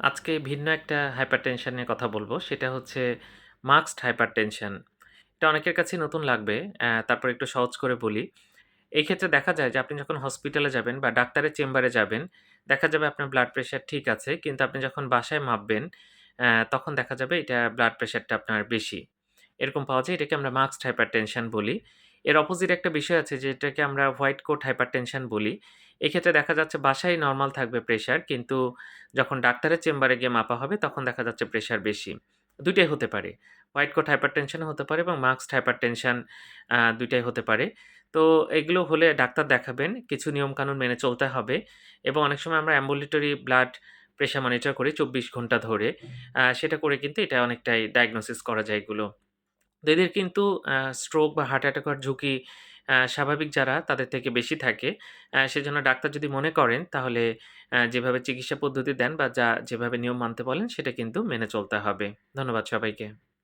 আজকে ভিন্ন একটা হাইপারটেনশন নিয়ে কথা বলব। সেটা হচ্ছে মাস্কড হাইপারটেনশন। এটা অনেকের কাছেই নতুন লাগবে। তারপর একটু সহজ করে বলি। এই ক্ষেত্রে দেখা যায় যে আপনি যখন হসপিটালে যাবেন বা ডাক্তারের চেম্বারে যাবেন, দেখা যাবে আপনার ব্লাড প্রেশার ঠিক আছে। কিন্তু আপনি যখন বাসায় মাপবেন, তখন দেখা যাবে এটা ব্লাড প্রেশারটা আপনার বেশি। এরকম পাওয়া যায়। এটাকে আমরা মাস্কড হাইপারটেনশন বলি। এর অপোজিট একটা বিষয় আছে যেটাকে আমরা হোয়াইট কোট হাইপার টেনশন বলি। এক্ষেত্রে দেখা যাচ্ছে বাসায় নর্মাল থাকবে প্রেশার। কিন্তু যখন ডাক্তারের চেম্বারে গিয়ে মাপা হবে, তখন দেখা যাচ্ছে প্রেশার বেশি। দুইটাই হতে পারে। হোয়াইট কোট হাইপারটেনশন ও হতে পারে এবং মাস্ক হাইপার টেনশন দুইটাই হতে পারে। তো এগুলো হলে ডাক্তার দেখাবেন। কিছু নিয়মকানুন মেনে চলতে হবে এবং অনেক সময় আমরা অ্যাম্বুলেটরি ব্লাড প্রেশার মনিটর করি ২৪ ঘণ্টা ধরে। সেটা করে কিন্তু এটা অনেকটাই ডায়াগনোসিস করা যায় এগুলো। তো এদের কিন্তু স্ট্রোক বা হার্ট অ্যাটাক হওয়ার ঝুঁকি স্বাভাবিক যারা তাদের থেকে বেশি থাকে। সেজন্য ডাক্তার যদি মনে করেন তাহলে যেভাবে চিকিৎসা পদ্ধতি দেন বা যা, যেভাবে নিয়ম মানতে বলেন সেটা কিন্তু মেনে চলতে হবে। ধন্যবাদ সবাইকে।